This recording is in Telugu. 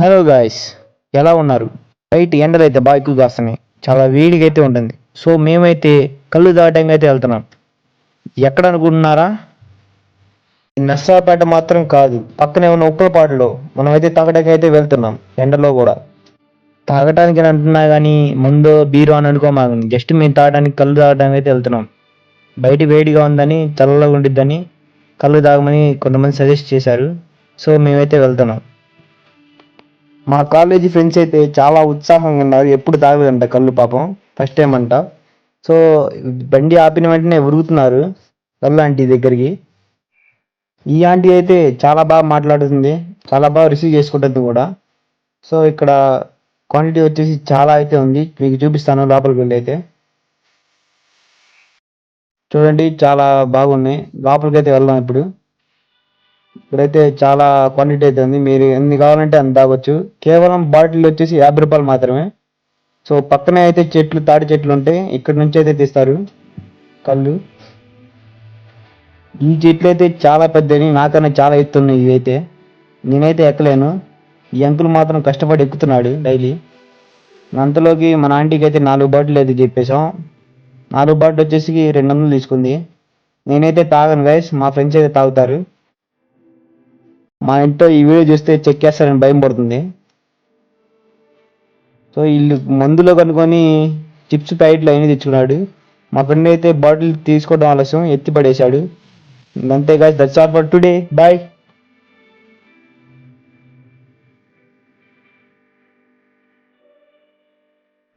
హలో గాయస్ ఎలా ఉన్నారు? బయట ఎండలు అయితే బాగా ఎక్కువగా వస్తున్నాయి చాలా వేడిగా అయితే ఉంటుంది. సో మేమైతే కళ్ళు దాటంగా అయితే వెళ్తున్నాం. ఎక్కడ అనుకుంటున్నారా ఈ నర్సాపేట మాత్రం కాదు. పక్కనే ఉన్న ఉప్పలపాటులో మనమైతే తాగడానికి అయితే వెళ్తున్నాం. ఎండలో కూడా. తాగటానికి అంటున్నా కానీ ముందు బీరు అని అనుకోమాగండి జస్ట్ మేము తాగడానికి కళ్ళు తాగడానికి అయితే వెళ్తున్నాం. బయట వేడిగా ఉందని చల్లగా ఉండిద్దని కళ్ళు తాగమని కొంతమంది సజెస్ట్ చేశారు. సో మేమైతే వెళ్తున్నాం. మా కాలేజీ ఫ్రెండ్స్ అయితే చాలా ఉత్సాహంగా ఉన్నారు. ఎప్పుడు తాగలేదంట కళ్ళు పాపం. ఫస్ట్ టైం అంట. సో బండి ఆపిన వెంటనే ఉరుగుతున్నారు కళ్ళు ఆంటీ దగ్గరికి. ఈ ఆంటీ అయితే చాలా బాగా మాట్లాడుతుంది. చాలా బాగా రిసీవ్ చేసుకుంటుంది కూడా. సో ఇక్కడ క్వాంటిటీ వచ్చేసి చాలా అయితే ఉంది. మీకు చూపిస్తాను లోపలికి వెళ్ళి అయితే చూడండి చాలా బాగున్నాయి. లోపలికి అయితే వెళ్దాం ఇప్పుడు. ఇక్కడైతే చాలా క్వాంటిటీ అయితే ఉంది. మీరు ఎన్ని కావాలంటే అంత తాగొచ్చు. కేవలం బాటిల్ వచ్చేసి యాభై రూపాయలు మాత్రమే. సో పక్కనే అయితే చెట్లు తాటి చెట్లు ఉంటాయి ఇక్కడ నుంచి అయితే తీస్తారు. కళ్ళు. ఈ చెట్లు అయితే చాలా పెద్దవి. నాకన్నా చాలా ఎత్తున్నాయి ఇవైతే. నేనైతే ఎక్కలేను. ఈ అంకుల్ మాత్రం కష్టపడి ఎక్కుతున్నాడు డైలీ. అంతలోకి మన ఆంటీకి అయితే నాలుగు బాటిల్ అయితే చెప్పేశాం. నాలుగు బాటిల్ వచ్చేసి రెండు వందలు తీసుకుంది. నేనైతే తాగను గైస్ మా ఫ్రెండ్స్ అయితే తాగుతారు. మా ఇంట్లో ఈ వీడియో చూస్తే చెక్ చేస్తారని భయం పడుతుంది. సో వీళ్ళు మందులో కనుకొని చిప్స్ ప్యాకెట్లు అయినా తెచ్చుకున్నాడు. మా ఫ్రెండ్ అయితే బాటిల్ తీసుకోవడం ఆలస్యం ఎత్తి పడేశాడు. అంతే guys that's all for today bye